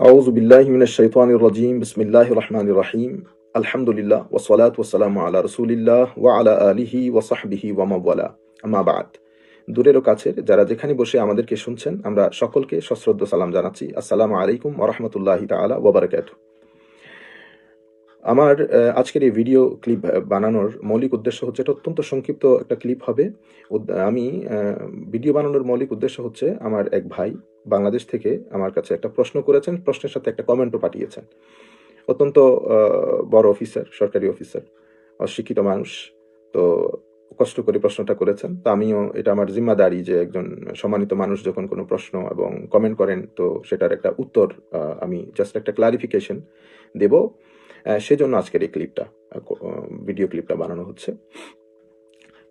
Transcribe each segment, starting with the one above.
আউজ বিল্লাহ শৈতানির রাজিম বিসমিল্লাহ রহমান রাহিম আলহামদুলিল্লাহ ওসলাত ওসালাম আলা রসুলিল্লাহ ওয়া আলা আলিহি ওয়াসাহবিহি ওয়ামাবালা আমাবাদ দূরেরও কাছের যারা যেখানে বসে আমাদেরকে শুনছেন, আমরা সকলকে সশ্রদ্ধ সালাম জানাচ্ছি। আসসালামু আলাইকুম ওরহমতুল্লাহি তালা ওবরাকাত আমার আজকের এই ভিডিও ক্লিপ বানানোর মৌলিক উদ্দেশ্য হচ্ছে, এটা অত্যন্ত সংক্ষিপ্ত একটা ক্লিপ হবে। আমি ভিডিও বানানোর মৌলিক উদ্দেশ্য হচ্ছে আমার এক ভাই। বাংলাদেশ থেকে আমার কাছে একটা প্রশ্ন করেছেন, প্রশ্নের সাথে একটা কমেন্টও পাঠিয়েছেন। অত্যন্ত বড় অফিসার সরকারি অফিসার অশিক্ষিত মানুষ। তো কষ্ট করে প্রশ্নটা করেছেন। তো আমিও, এটা আমার জিম্মাদারি যে একজন সম্মানিত মানুষ যখন কোনো প্রশ্ন এবং কমেন্ট করেন, তো সেটার একটা উত্তর আমি জাস্ট একটা ক্লারিফিকেশন দেব। সেজন্য আজকের এই ক্লিপটা ভিডিও ক্লিপটা বানানো হচ্ছে।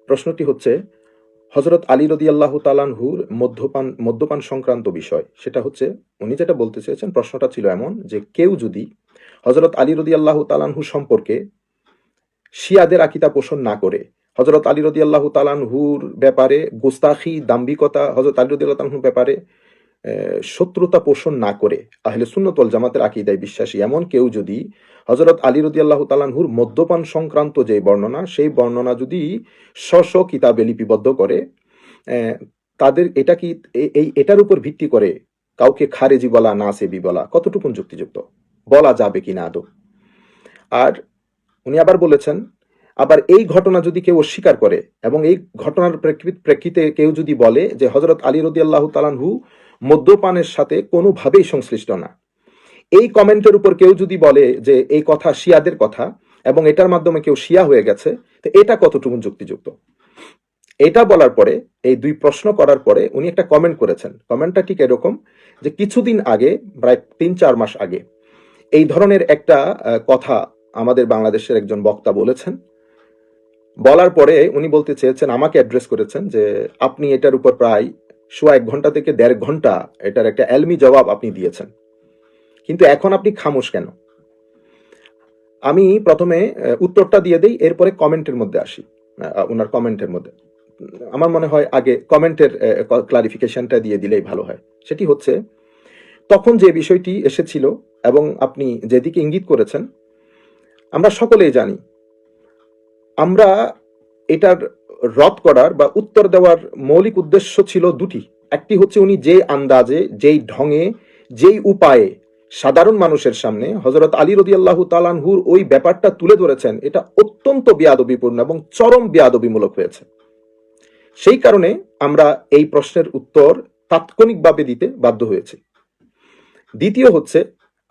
প্রশ্নটি হচ্ছে হজরত আলী রদি আল্লাহ তালানহুর মদ্যপান মদ্যপান সংক্রান্ত বিষয়। সেটা হচ্ছে, উনি যেটা বলতে চেয়েছেন, প্রশ্নটা ছিল এমন যে কেউ যদি হজরত আলী রদি আল্লাহ তালানহু সম্পর্কে শিয়াদের আকিতা পোষণ না করে হজরত আলী রদি আল্লাহ তালানহুর ব্যাপারে গোস্তাখি দাম্বিকতা হজরত আলী রদি আল্লাহ ব্যাপারে শত্রুতা পোষণ না করে আহলে সুন্নতল জামাতের আকিদায় বিশ্বাসী। এমন কেউ যদি হজরত আলী রদি আল্লাহ তালানহুর মদ্যপান সংক্রান্ত যে বর্ণনা, সেই বর্ণনা যদি স্ব স্ব কিতাবে লিপিবদ্ধ করে তাদের এটা কি এই, এটার উপর ভিত্তি করে কাউকে খারেজি বলা না সেবি বলা কতটুকু যুক্তিযুক্ত? বলা যাবে কি না আদৌ? আর উনি আবার বলেছেন, আবার এই ঘটনা যদি কেউ অস্বীকার করে এবং এই ঘটনার প্রেক্ষিতে কেউ যদি বলে যে হজরত আলী রদি আল্লাহ তালানহু মদ্যপানের সাথে কোনোভাবেই সংশ্লিষ্ট না। এই কমেন্টের উপর কেউ যদি বলে যে এই কথা শিয়াদের কথা এবং এটার মাধ্যমে কেউ শিয়া হয়ে গেছে, তো এটা কতটুকু যুক্তিযুক্ত? এটা বলার পরে, এই দুই প্রশ্ন করার পরে উনি একটা কমেন্ট করেছেন। কমেন্টটা ঠিক এরকম যে কিছুদিন আগে, প্রায় তিন চার মাস আগে, এই ধরনের একটা কথা আমাদের বাংলাদেশের একজন বক্তা বলেছেন। বলার পরে উনি বলতে চেয়েছেন, আমাকে অ্যাড্রেস করেছেন যে, আপনি এটার উপর প্রায় সোয়া এক ঘণ্টা থেকে দেড় ঘণ্টা এটার একটা অ্যালমি জবাব আপনি দিয়েছেন। কিন্তু এখন আপনি খামোশ কেন? আমি প্রথমে উত্তরটা দিয়ে দেই, এরপরে কমেন্টের মধ্যে আসি ওনার কমেন্টের মধ্যে। আমার মনে হয় আগে কমেন্টের ক্লারিফিকেশনটা দিয়ে দিলেই ভালো হয়। সেটি হচ্ছে, তখন যে বিষয়টি এসেছিল এবং আপনি যেদিকে ইঙ্গিত করেছেন, আমরা সকলেই জানি, আমরা এটার রদ করার বা উত্তর দেওয়ার মৌলিক উদ্দেশ্য ছিল দুটি। একটি হচ্ছে উনি যে আন্দাজে, যেই ঢঙে, যেই উপায়ে সাধারণ মানুষের সামনে হজরত আলী রদি আল্লাহ তালানহুর ওই ব্যাপারটা তুলে ধরেছেন, এটা অত্যন্ত বেয়াদবিপূর্ণ এবং চরম বেয়াদবিমূলক হয়েছে। সেই কারণে আমরা এই প্রশ্নের উত্তর তাৎক্ষণিকভাবে দিতে বাধ্য হয়েছি। দ্বিতীয় হচ্ছে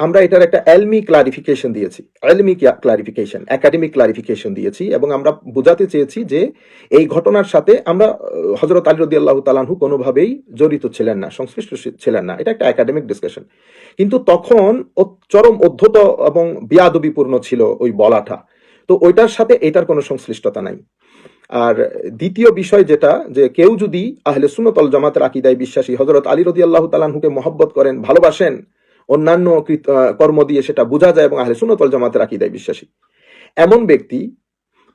আমরা এটার একটা এলমি ক্লারিফিকেশন দিয়েছি, এলমি ক্লারিফিকেশন একাডেমিক ক্লারিফিকেশন দিয়েছি এবং আমরা বোঝাতে চেয়েছি যে এই ঘটনার সাথে আমরা হজরত আলী রদি আল্লাহ তালানহু কোনোভাবেই জড়িত ছিলেন না, সংশ্লিষ্ট ছিলেন না। এটা একটা একাডেমিক ডিসকাশন কিন্তু তখন চরম অধ্যত এবং বিয়াদবিপূর্ণ ছিল ওই বলাটা। তো ওইটার সাথে এটার কোনো সংশ্লিষ্টতা নাই। আর দ্বিতীয় বিষয় যেটা, যে কেউ যদি আহলে সুন্নতল জামাতের আকিদায় বিশ্বাসী হজরত আলী রদি আল্লাহ তালানহুকে মহব্বত করেন, ভালোবাসেন অন্যান্য কর্ম দিয়ে সেটা বোঝা যায় এবং আহলে সুন্নতল জামাতের আকিদায় বিশ্বাসী। এমন ব্যক্তি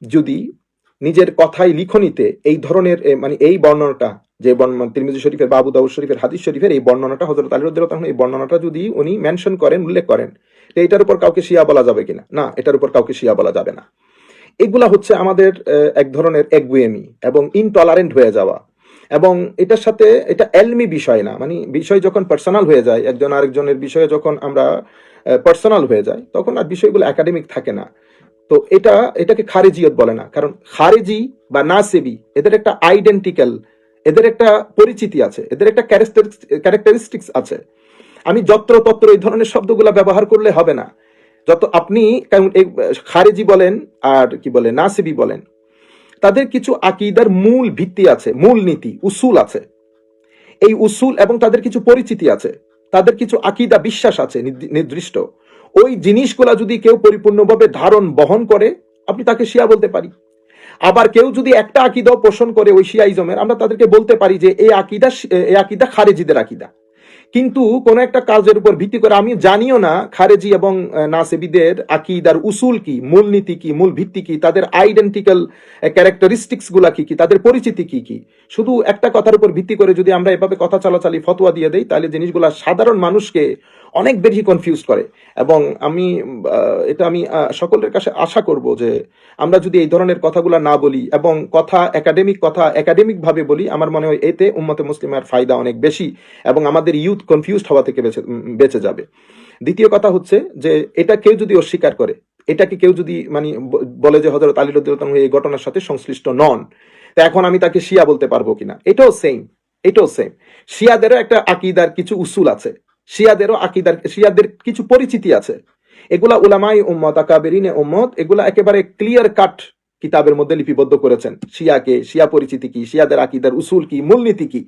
যদি নিজের কথাই লিখনিতে এই ধরনের মানে এই বর্ণনাটা, যে বর্ণনা তিরমিজি শরীফের বাবু দাউদ শরীফের হাদিস শরীফের এই বর্ণনাটা হজরত আলী রদি আল্লাহ এই বর্ণনাটা যদি উনি মেনশন করেন, উল্লেখ করেন এটার উপর কাউকে শিয়া বলা যাবে কিনা? না, এটার উপর কাউকে শিয়া বলা যাবে না। এগুলা হচ্ছে আমাদের এক ধরনের একগুয়েমি এবং ইনটলারেন্ট হয়ে যাওয়া। এবং এটার সাথে এটা এলমি বিষয় না মানে বিষয় যখন পার্সোনাল হয়ে যায়, একজন আরেকজনের বিষয়ে যখন আমরা পার্সোনাল হয়ে যায় তখন আর বিষয়গুলো একাডেমিক থাকে না। তো এটা, এটাকে খারেজিয়ত বলে না, কারণ খারেজি বা নাসেবি, এদের একটা আইডেন্টিক্যাল এদের একটা পরিচিতি আছে, এদের একটা ক্যারেক্টারিস্টিক্স আছে। আমি যত্র তত্র এই ধরনের শব্দগুলো ব্যবহার করলে হবে না। যত আপনি, কারণ খারেজি বলেন আর কি বলে, নাসিবি বলেন তাদের কিছু আকিদার মূল ভিত্তি আছে, মূল নীতি, উসুল আছে। এই উসুল এবং তাদের কিছু পরিচিতি আছে, তাদের কিছু আকিদা বিশ্বাস আছে নির্দিষ্ট। ওই জিনিসগুলা যদি কেউ পরিপূর্ণভাবে ধারণ বহন করে, আপনি তাকে শিয়া বলতে পারি। আবার কেউ যদি একটা আকিদাও পোষণ করে ওই শিয়াইজমের, আমরা তাদেরকে বলতে পারি যে এই আকিদা এই আকিদা খারেজিদের আকিদা। কিন্তু কোন একটা কাজের উপর ভিত্তি করে আমি জানিও না খারেজি এবং নাসেবিদের আকিদার উসুল কি, মূলনীতি কি, মূল ভিত্তি কি, তাদের আইডেন্টিক্যাল ক্যারেক্টারিস্টিক্সগুলা কি কি, তাদের পরিচিতি কি কি। শুধু একটা কথার উপর ভিত্তি করে যদি আমরা এভাবে কথা চালাচালি, ফতোয়া দিয়ে দেই, তাহলে জিনিসগুলা সাধারণ মানুষকে অনেক বেশি কনফিউজ করে। এবং আমি এটা আমি সকলের কাছে আশা করব যে আমরা যদি এই ধরনের কথাগুলো না বলি এবং কথা একাডেমিক কথা একাডেমিক ভাবে বলি, আমার মনে হয় এতে উম্মতে মুসলিমের ফায়দা অনেক বেশি এবং আমাদের ইউথ কনফিউজড হওয়া থেকে বেঁচে বেঁচে যাবে। দ্বিতীয় কথা হচ্ছে যে এটা কেউ যদি অস্বীকার করে, এটাকে কেউ যদি মানে বলে যে হজরত আলী রদুল্লাহ এই ঘটনার সাথে সংশ্লিষ্ট নন, তা এখন আমি তাকে শিয়া বলতে পারব কিনা? এটাও সেম এটাও সেম শিয়াদেরও একটা আকিদার কিছু উসুল আছে। শিয়াদেরও আকিদার শিয়াদের কিছু পরিচিতি আছে। এগুলা উলামাই উম্মত, আকাবেরিনে উম্মত, এগুলা একেবারে ক্লিয়ার কাট কিতাবের মধ্যে লিপিবদ্ধ করেছেন। শিয়াকে শিয়া পরিচিতি কি শিয়াদের আকিদার উসুল কি মূলনীতি কি?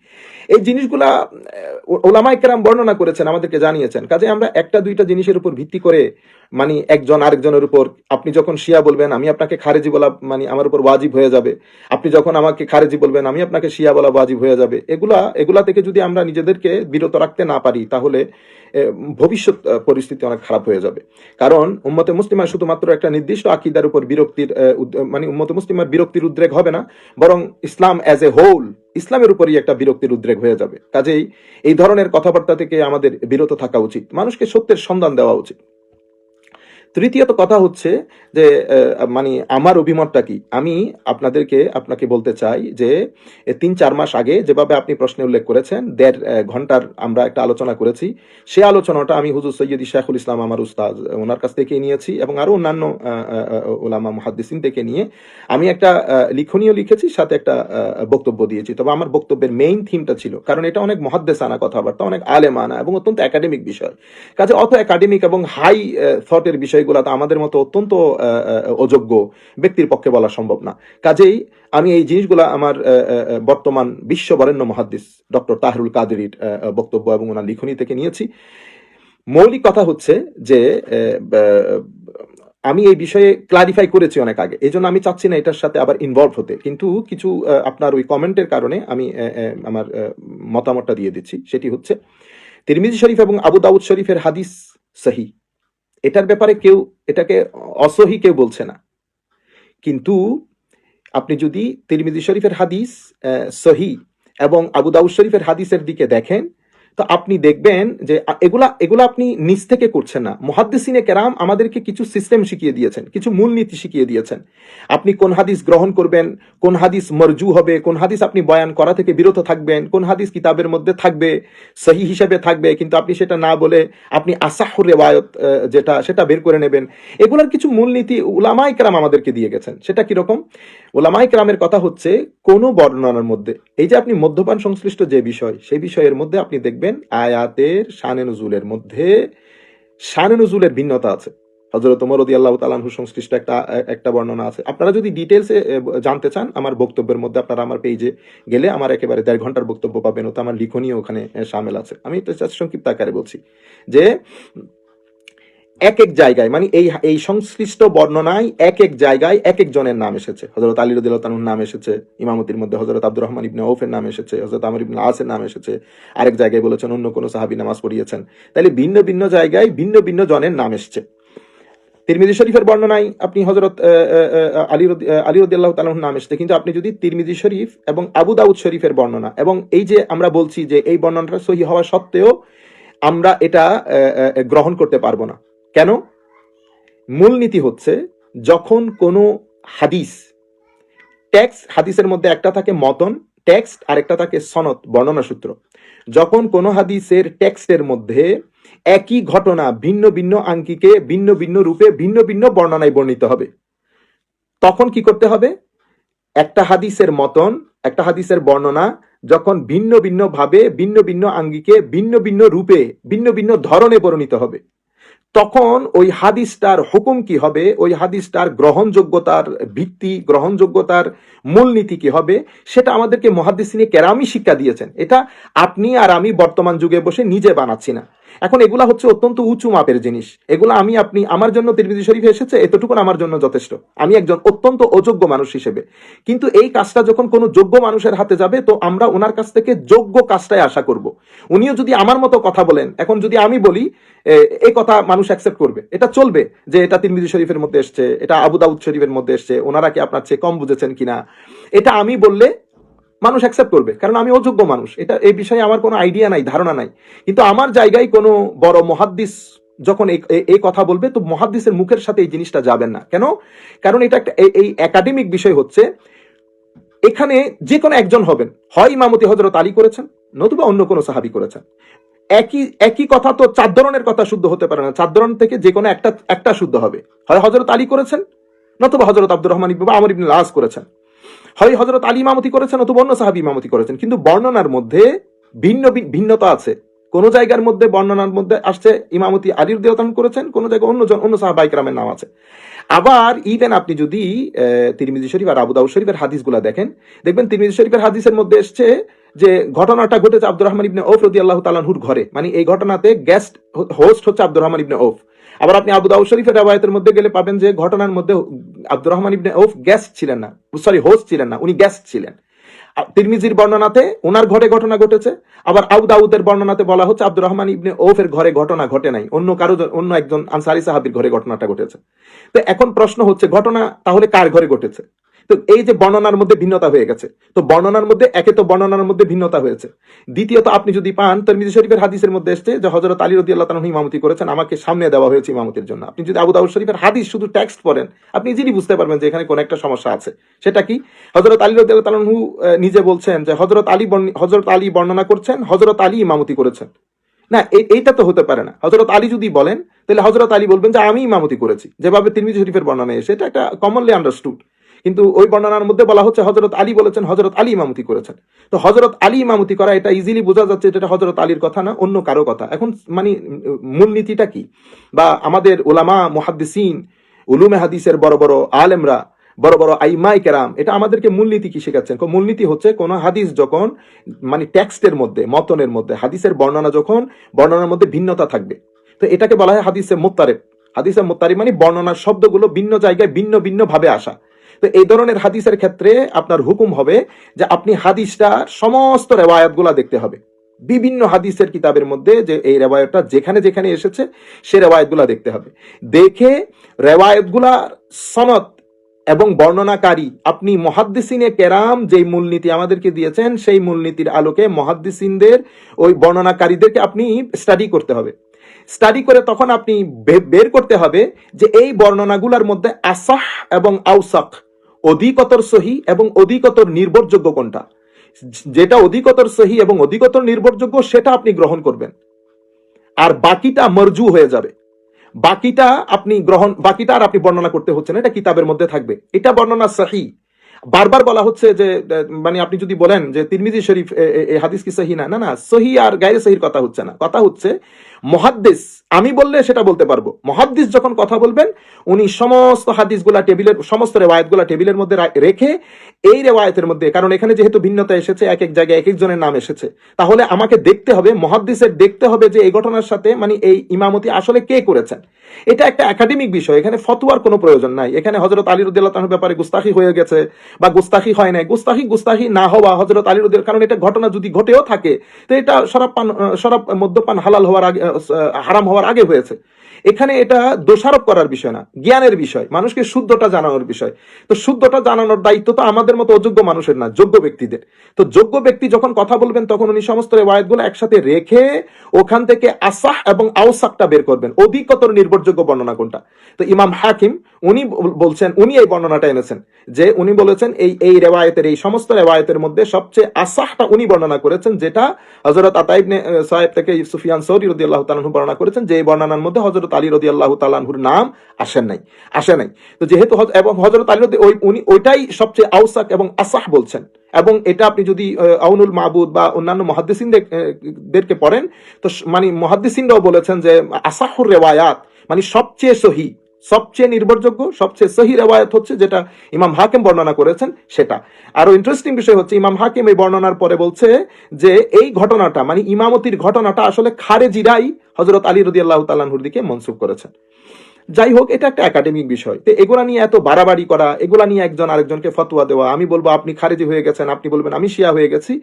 এই জিনিসগুলা আহ, ওলামাই কেরাম বর্ণনা করেছেন আমাদেরকে জানিয়েছেন। কাজে আমরা একটা দুইটা জিনিসের উপর ভিত্তি করে মানে একজন আরেকজনের উপর আপনি যখন শিয়া বলবেন আমি আপনাকে খারেজি বলা মানে আমার উপর ওয়াজিব হয়ে যাবে। আপনি যখন আমাকে খারেজি বলবেন আমি আপনাকে শিয়া বলা ওয়াজিব হয়ে যাবে। এগুলা এগুলা থেকে যদি আমরা নিজেদেরকে বিরত রাখতে না পারি তাহলে ভবিষ্যৎ পরিস্থিতি অনেক খারাপ হয়ে যাবে। কারণ উম্মতে মুসলিমা শুধুমাত্র একটা নির্দিষ্ট আকিদার উপর বিরক্তির মানে উম্মতে মুসলিমার বিরক্তির উদ্রেক হবে না, বরং ইসলাম অ্যাজ এ হোল ইসলামের উপরই একটা বিরক্তির উদ্রেক হয়ে যাবে। কাজেই এই ধরনের কথাবার্তা থেকে আমাদের বিরত থাকা উচিত। মানুষকে সত্যের সন্ধান দেওয়া উচিত। তৃতীয়ত কথা হচ্ছে যে মানে আমার অভিমতটা কি? আমি আপনাদেরকে, আপনাকে বলতে চাই যে তিন চার মাস আগে যেভাবে আপনি প্রশ্নে উল্লেখ করেছেন, দেড় ঘণ্টার আমরা একটা আলোচনা করেছি। সে আলোচনাটা আমি হুজুর সৈয়দ শেখুল ইসলাম আমার উস্তাদ, ওনার কাছ থেকে নিয়েছি এবং আরও অন্যান্য ওলামা, মুহাদ্দিসিন থেকে নিয়ে আমি একটা লিখনীয় লিখেছি, সাথে একটা বক্তব্য দিয়েছি। তবে আমার বক্তব্যের মেইন থিমটা ছিল, কারণ এটা অনেক মহাদ্দেসানা কথাবার্তা, অনেক আলেমানা এবং অত্যন্ত একাডেমিক বিষয়। কাজে অত একাডেমিক এবং হাই থটের বিষয়গুলো তো আমাদের মতো অত্যন্ত অযোগ্য ব্যক্তির পক্ষে বলা সম্ভব না। কাজেই আমি এই জিনিসগুলো আমার বর্তমান বিশ্ববরেণ্য মহাদ্দিস ডক্টর তাহরুল কাদেরির বক্তব্য এবং ওনার লিখনী থেকে নিয়েছি। মৌলিক কথা হচ্ছে যে আমি এই বিষয়ে ক্লারিফাই করেছি অনেক আগে। এই জন্য আমি চাচ্ছি না এটার সাথে আবার ইনভলভ হতে। কিন্তু কিছু আপনার ওই কমেন্টের কারণে আমি আমার মতামতটা দিয়ে দিচ্ছি। সেটি হচ্ছে, তিরমিজি শরীফ এবং আবু দাউদ শরীফের হাদিস সহি। এটার ব্যাপারে কেউ, এটাকে অসহি কেউ বলছে না। কিন্তু আপনি যদি তিরমিজি শরীফের হাদিস সহি এবং আবু দাউদ শরীফের হাদিসের দিকে দেখেন তো আপনি দেখবেন যে এগুলা এগুলা আপনি নিজ থেকে করছেন না। মুহাদ্দিসিনে কেরাম আমাদেরকে কিছু সিস্টেম শিখিয়ে দিয়েছেন, কিছু মূলনীতি শিখিয়ে দিয়েছেন। আপনি কোন হাদিস গ্রহণ করবেন, কোন হাদিস মরজু হবে, কোন হাদিস আপনি বয়ান করা থেকে বিরত থাকবেন, কোন হাদিস কিতাবের মধ্যে থাকবে সহি হিসেবে থাকবে, কিন্তু আপনি সেটা না বলে আপনি আসাহুর রেওয়ায়ত যেটা, সেটা বের করে নেবেন। এগুলার কিছু মূলনীতি উলামাই কেরাম আমাদেরকে দিয়ে গেছেন। সেটা কীরকম? ওলামাই কেরামের কথা হচ্ছে, কোন বর্ণনার মধ্যে এই যে আপনি মদ্যপান সংশ্লিষ্ট যে বিষয়, সেই বিষয়ের মধ্যে আপনি দেখবেন আয়াতের শানে নজুলের মধ্যে, শানে নজুলের ভিন্নতা আছে। হজরত মরদি আল্লাহ তালানহু সংশ্লিষ্ট একটা একটা বর্ণনা আছে। আপনারা যদি ডিটেলসে জানতে চান, আমার বক্তব্যের মধ্যে আপনারা আমার পেজে গেলে আমার একেবারে দেড় ঘণ্টার বক্তব্য পাবেন, ওতে আমার লিখনীয় ওখানে সামিল আছে। আমি সংক্ষিপ্ত আকারে বলছি যে এক এক জায়গায় মানে এই এই সংশ্লিষ্ট বর্ণনায় এক এক জায়গায় এক এক জনের নাম এসেছে। হজরত আলী রদিল্লাহ তানুর নাম এসেছে, ইমামতির মধ্যে হজরত আব্দুর রহমান ইবনে ওফের নাম এসেছে হজরত আমর ইবনে আসের নাম এসেছে। আরেক জায়গায় বলেছেন, অন্য কোনো সাহাবী নামাজ পড়িয়েছেন। তাহলে ভিন্ন ভিন্ন জায়গায় ভিন্ন ভিন্ন জনের নাম এসেছে। তিরমিজি শরীফের বর্ণনায় আপনি হজরত আলী আলী রদিয়াল্লাহ নাম এসেছে, কিন্তু আপনি যদি তিরমিজি শরীফ এবং আবু দাউদ শরীফের বর্ণনা, এবং এই যে আমরা বলছি যে এই বর্ণনাটা সহি হওয়া সত্ত্বেও আমরা এটা গ্রহণ করতে পারব না। কেন? মূলনীতি হচ্ছে যখন কোনো হাদিস টেক্সট হাদিসের মধ্যে একটা থাকে মতন টেক্সট আর একটা থাকে সনদ, বর্ণনা সূত্র। যখন কোনো হাদিসের টেক্সটের মধ্যে একই ঘটনা ভিন্ন ভিন্ন আঙ্কিকে ভিন্ন ভিন্ন রূপে, ভিন্ন ভিন্ন বর্ণনায় বর্ণিত হবে, তখন কি করতে হবে? একটা হাদিসের মতন, একটা হাদিসের বর্ণনা যখন ভিন্ন ভিন্ন ভাবে, ভিন্ন ভিন্ন আঙ্গিকে, ভিন্ন ভিন্ন রূপে, ভিন্ন ভিন্ন ধরনে বর্ণিত হবে। তখন ওই হাদিসটার হুকুম কি হবে? ওই হাদিসটার গ্রহণযোগ্যতার ভিত্তি, গ্রহণযোগ্যতার মূলনীতি কি হবে? সেটা আমাদেরকে মহাদিসিনী কেরামি শিক্ষা দিয়েছেন। এটা আপনি আর আমি বর্তমান যুগে বসে নিজে বানাচ্ছি না। এখন এগুলা হচ্ছে অত্যন্ত উঁচু মাপের জিনিস। এগুলা আমি, আপনি, আমার জন্য তিরমিজি শরীফ এসেছে এতটুকু আমার জন্য যথেষ্ট। আমি একজন অত্যন্ত অযোগ্য মানুষ হিসেবে। কিন্তু এই কাজটা যখন কোনো যোগ্য মানুষের হাতে যাবে, তো আমরা ওনার কাছ থেকে যোগ্য কাজটাই আশা করব। উনিও যদি আমার মতো কথা বলেন, এখন যদি আমি বলি এই কথা মানুষ অ্যাকসেপ্ট করবে। এটা চলবে যে এটা তিরমিজি শরীফের মধ্যে এসছে, এটা আবু দাউদ শরীফের মধ্যে এসছে, ওনারা কি আপনার চেয়ে কম বুঝেছেন কিনা? এটা আমি বললে মানুষ অ্যাকসেপ্ট করবে, কারণ আমি অযোগ্য মানুষ। এটা, এই বিষয়ে আমার কোনো আইডিয়া নাই, ধারণা নাই। কিন্তু আমার জায়গায় কোনো বড় মহাদ্দিস যখন এই কথা বলবে, তো মহাদ্দিসের মুখের সাথে এই জিনিসটা যাবেন না। কেন? কারণ এটা একটা, এই- একাডেমিক বিষয় হচ্ছে, এখানে যে কোনো একজন হবেন। হয় ইমামতি হজরত আলী করেছেন, নতুবা অন্য কোনো সাহাবি করেছেন। একই একই কথা তো চার ধরনের কথা শুদ্ধ হতে পারে না। চার ধরন থেকে যে কোনো একটা একটা শুদ্ধ হবে। হয় হজরত আলী করেছেন, নতুবা হজরত আব্দুর রহমান ইবনে বা আমর ইবনে লাস করেছেন। হয় হজরত আলী ইমামতি করেছেন অথবা অন্য সাহাবি ইমামতি করেছেন, কিন্তু বর্ণনার মধ্যে ভিন্ন ভিন্নতা আছে। কোন জায়গার মধ্যে বর্ণনার মধ্যে আসছে ইমামতি আলীর দেওতান করেছেন, কোন জায়গায় অন্যজন অন্য সাহাবাইক রামের নাম আছে। আবার ইভেন আপনি যদি তিরমিজি শরীফ আর আবু দাউদ শরীফের হাদিসগুলা দেখেন, দেখবেন তিরমিজি শরীফের হাদিসের মধ্যে এসছে যে ঘটনাটা ঘটেছে আব্দুর রহমান ইবনে ওফ রদি আল্লাহ তালানহুর ঘরে। মানে এই ঘটনাতে গেস্ট হোস্ট হচ্ছে আব্দুর রহমান ইবনে ওফ আবার আপনি আবু দাউদ শরীফের রেওয়ায়তের মধ্যে গেলে পাবেন যে ঘটনার মধ্যে আব্দুর রহমান ইবনে ওফ গ্যাস ছিলেন না। সরি হোস্ট ছিলেন না, উনি গ্যাস ছিলেন। তিরমিজির বর্ণনাতে ওনার ঘরে ঘটনা ঘটেছে, আবার আবু দাউদের বর্ণনাতে বলা হচ্ছে আব্দুর রহমান ইবনে ওফের ঘরে ঘটনা ঘটে নাই, অন্য কারও অন্য একজন আনসারি সাহাবির ঘরে ঘটনাটা ঘটেছে। তো এখন প্রশ্ন হচ্ছে, ঘটনা তাহলে কার ঘরে ঘটেছে? তো এই যে বর্ণনার মধ্যে ভিন্নতা হয়ে গেছে। তো বর্ণনার মধ্যে একে তো বর্ণনার মধ্যে ভিন্নতা হয়েছে। দ্বিতীয়ত আপনি যদি পান তিরমিজি শরীফের হাদিসের মধ্যে এসছে যে হজরত আলী রদি আল্লাহ তাআলা ইমামতি করেছেন আমাকে সামনে দেওয়া হয়েছে ইমামতির জন্য। আপনি যদি আবু দাউদ শরীফের হাদিস শুধু টেক্সট পড়েন আপনি ইজিলি বুঝতে পারবেন যে এখানে কোন একটা সমস্যা আছে। সেটা কি? হজরত আলী রদি আল্লাহ তাআলাহু, আহ, নিজে বলছেন যে হজরত আলী হজরত আলী বর্ণনা করছেন হজরত আলী ইমামতি করেছেন। না এইটা তো হতে পারে না। হজরত আলী যদি বলেন তাহলে হজরত আলী বলবেন যে আমি ইমামতি করেছি। যেভাবে তিরমিজি শরীফের বর্ণনা এসে এটা একটা কমনলি আন্ডারস্টুড কিন্তু ওই বর্ণনার মধ্যে বলা হচ্ছে হজরত আলী বলেছেন হজরত আলী ইমামতি করেছেন। তো হজরত আলী ইমামতি করা এটা ইজিলি বোঝা যাচ্ছে এটা হজরত আলীর কথা না, অন্য কারও কথা। এখন মানে মূলনীতিটা কি? বা আমাদের ওলামা মুহাদ্দিসিন, উলুমে হাদিসের বড় বড় আলেমরা, বড় বড় আইমাই কেরাম, এটা আমাদেরকে মূলনীতি কি শেখাচ্ছেন? মূলনীতি হচ্ছে কোন হাদিস যখন মানে টেক্সটের মধ্যে, মতনের মধ্যে, হাদিসের বর্ণনা যখন, বর্ণনার মধ্যে ভিন্নতা থাকবে। তো এটাকে বলা হয় হাদিসে মোত্তারেব। হাদিসে মোত্তারিব মানে বর্ণনার শব্দগুলো ভিন্ন জায়গায় ভিন্ন ভিন্ন ভাবে আসা। তো এই ধরনের হাদিসের ক্ষেত্রে আপনার হুকুম হবে যে আপনি হাদিসটার সমস্ত রেওয়ায়াতগুলা দেখতে হবে। বিভিন্ন হাদিসের কিতাবের মধ্যে যে এই রেওয়ায়তটা যেখানে যেখানে এসেছে, সে রেওয়ায়তগুলা দেখতে হবে। দেখে রেওয়ায়তগুলা সনদ এবং বর্ণনাকারী আপনি মহাদ্দিসিনে কেরাম যেই মূলনীতি আমাদেরকে দিয়েছেন, সেই মূলনীতির আলোকে মহাদ্দিসিনদের ওই বর্ণনাকারীদেরকে আপনি স্টাডি করতে হবে। স্টাডি করে তখন আপনি বের করতে হবে যে এই বর্ণনাগুলোর মধ্যে আসাহ এবং আউসাক অধিকতর সহি এবং অধিকতর নির্ভরযোগ্য কোনটা? যেটা অধিকতর সহি এবং অধিকতর নির্ভরযোগ্য, সেটা আপনি গ্রহণ করবেন। আর বাকিটা মরজু হয়ে যাবে। বাকিটা আপনি গ্রহণ, বাকিটা আর আপনি বর্ণনা করতে হচ্ছে না, এটা কিতাবের মধ্যে থাকবে। এটা বর্ণনা সহি। বারবার বলা হচ্ছে যে মানে আপনি যদি বলেন যে তিরমিজি শরীফ হাদিস কি সহি? না না সহি আর গায়ের সহির কথা হচ্ছে না। কথা হচ্ছে, মহাদ্দিস, আমি বললে সেটা বলতে পারব। মহাদ্দিস যখন কথা বলবেন, উনি সমস্ত হাদিসগুলা টেবিলের, সমস্ত রেওয়ায়তগুলা টেবিলের মধ্যে রেখে এই রেওয়ায়তের মধ্যে, কারণ এখানে যেহেতু ভিন্নতা এসেছে, এক এক জায়গায় এক একজনের নাম এসেছে, তাহলে আমাকে দেখতে হবে, মহাদ্দিসের দেখতে হবে যে এই ঘটনার সাথে মানে এই ইমামতি আসলে কে করেছেন। এটা একটা একাডেমিক বিষয়, এখানে ফতোয়ার কোনো প্রয়োজন নাই। এখানে হজরত আলী তাআলার ব্যাপারে গুস্তাখি হয়ে গেছে বা গুস্তাখি হয় নাই। গুস্তাখি গুস্তাখি না হওয়া হজরত আলী রুদ্দাল কারণ এটা ঘটনা যদি ঘটেও থাকে, তো এটা শরাব পান শরাব মদ্যপান হালাল হওয়ার আগে, হারাম হওয়ার আগে হয়েছে। এখানে এটা দোষারোপ করার বিষয় না, জ্ঞানের বিষয়, মানুষকে শুদ্ধটা জানানোর বিষয়। তো শুদ্ধটা জানানোর দায়িত্ব তো আমাদের মতো অযোগ্য মানুষের না, যোগ্য ব্যক্তিদের। তো যোগ্য ব্যক্তি যখন কথা বলবেন, তখন উনি সমস্ত রেওয়ায়তগুলো একসাথে রেখে ওখান থেকে আসাহ এবং আউসাকটা বের করবেন, অধিকতর নির্ভরযোগ্য বর্ণনা কোনটা? তো ইমাম হাকিম, উনি বলছেন, উনি এই বর্ণনাটা এনেছেন, যে উনি বলেছেন এই এই রেওয়ায়তের, এই সমস্ত রেওয়ায়তের মধ্যে সবচেয়ে আসাহটা উনি বর্ণনা করেছেন, যেটা হজরত আতাইবনে সাহেব থেকে সুফিয়ান সৌরি রদি আল্লাহ তালাহু বর্ণনা করেছেন, যে এই বর্ণনার মধ্যে হজরত আলী রদি আল্লাহ তালাহুর নাম আসেন নাই, আসে নাই। তো যেহেতু এবং হজরত আলী রদি, ওই, উনি ওইটাই সবচেয়ে আউসাক এবং আসাহ বলছেন, এবং এটা আপনি যদি আউনুল মাহবুদ বা অন্যান্য মহাদ্দিসিনদেরকে পড়েন, তো মানে মহাদ্দিসিনরাও বলেছেন যে আসাহুর রেওয়ায়াত মানে সবচেয়ে সহি সবচেয়ে নির্ভরযোগ্য, সবচেয়ে সহি রেওয়ায়ত হচ্ছে যেটা ইমাম হাকিম বর্ণনা করেছেন, সেটা। আরও ইন্টারেস্টিং বিষয় হচ্ছে, ইমাম হাকিম এই বর্ণনার পরে বলছে যে, এই ঘটনাটা মানে ইমামতির ঘটনাটা আসলে খারেজিরাই হজরত আলী রদি আল্লাহ তালাহুর দিকে মনসুব করেছেন। যাই হোক, এটা একটা একাডেমিক বিষয়। তো এগুলা নিয়ে এত বাড়াবাড়ি করা, এগুলা নিয়ে একজন আরেকজনকে ফতোয়া দেওয়া, আমি বলব আপনি খারেজি হয়ে গেছেন, আপনি বলবেন আমি শিয়া হয়ে গেছি,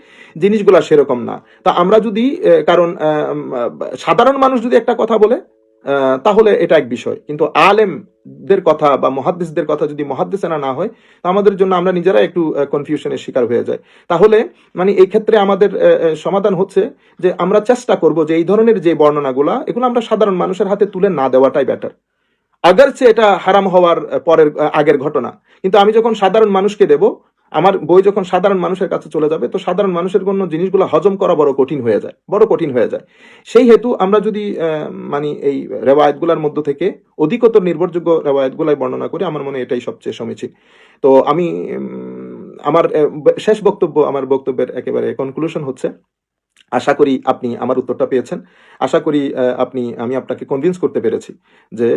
জিনিসগুলা সেরকম না। তা আমরা যদি কারণ সাধারণ মানুষ যদি একটা কথা বলে তাহলে এটা এক বিষয়। কিন্তু আলেমদের কথা বা মহাদ্দিসদের কথা যদি মহাদ্দিসেনা না হয়, তা আমাদের জন্য আমরা নিজেরা একটু কনফিউশনের শিকার হয়ে যায় তাহলে মানে এই ক্ষেত্রে আমাদের সমাধান হচ্ছে যে আমরা চেষ্টা করব যে এই ধরনের যে বর্ণনাগুলা, এগুলো আমরা সাধারণ মানুষের হাতে তুলে না দেওয়াটাই বেটার আগারচে এটা হারাম হওয়ার পরের আগের ঘটনা। কিন্তু আমি যখন সাধারণ মানুষকে দেব আমার বই যখন সাধারণ মানুষের কাছে চলে যাবে, তো সাধারণ মানুষের জন্য জিনিসগুলো হজম করা বড় কঠিন হয়ে যায়, বড় কঠিন হয়ে যায়। সেই হেতু আমরা যদি মানে এই রেওয়ায়তগুলোর মধ্য থেকে অধিকতর নির্ভরযোগ্য রেওয়ায়তগুলাই বর্ণনা করি, আমার মনে এটাই সবচেয়ে সমীচীন। তো আমি আমার শেষ বক্তব্য, আমার বক্তব্যের একেবারে কনক্লুশন হচ্ছে আশা করি আপনি আমার উত্তরটা পেয়েছেন। আশা করি আপনি, আমি আপনাকে কনভিন্স করতে পেরেছি যে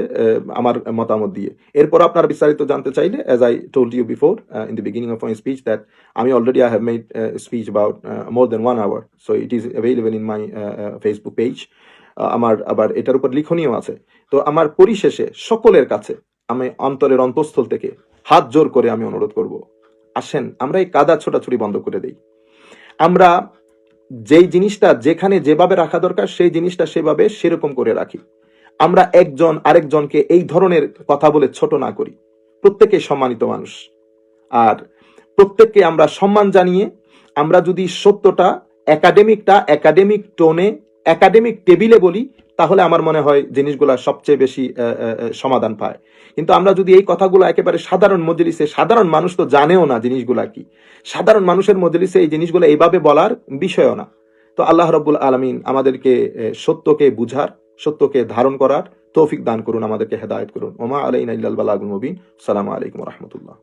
আমার মতামত দিয়ে। এরপর আপনারা বিস্তারিত জানতে চাইলে as I told you before in the beginning of my speech that আমি already I have made speech about more than one hour so it is available in my Facebook page আমার আবার এটার উপর লিখনীয় আছে। তো আমার পরিশেষে সকলের কাছে আমি অন্তরের অন্তঃস্থল থেকে হাত জোর করে আমি অনুরোধ করব। আসেন, আমরা এই কাদা ছোটাছুটি বন্ধ করে দেই। আমরা যেই জিনিসটা যেখানে যেভাবে রাখা দরকার, সেই জিনিসটা সেভাবে সেরকম করে রাখি। আমরা একজন আরেকজনকে এই ধরনের কথা বলে ছোট না করি। প্রত্যেকে সম্মানিত মানুষ। আর প্রত্যেককে আমরা সম্মান জানিয়ে আমরা যদি সত্যটা একাডেমিকটা একাডেমিক টোনে একাডেমিক টেবিলে বলি তাহলে আমার মনে হয় জিনিসগুলা সবচেয়ে বেশি সমাধান পায়। কিন্তু আমরা যদি এই কথাগুলো একেবারে সাধারণ মজলিসে, সাধারণ মানুষ তো জানেও না জিনিসগুলা কি। সাধারণ মানুষের মজলিসে এই জিনিসগুলো এইভাবে বলার বিষয়ও না। তো আল্লাহ রব্বুল আলমিন আমাদেরকে সত্যকে বুঝার, সত্যকে ধারণ করার তৌফিক দান করুন, আমাদেরকে হেদায়ত করুন। ওমা আলাইনা ইল্লাল বালাগুল মুবিন। সালামু আলাইকুম রহমতুল্লাহ।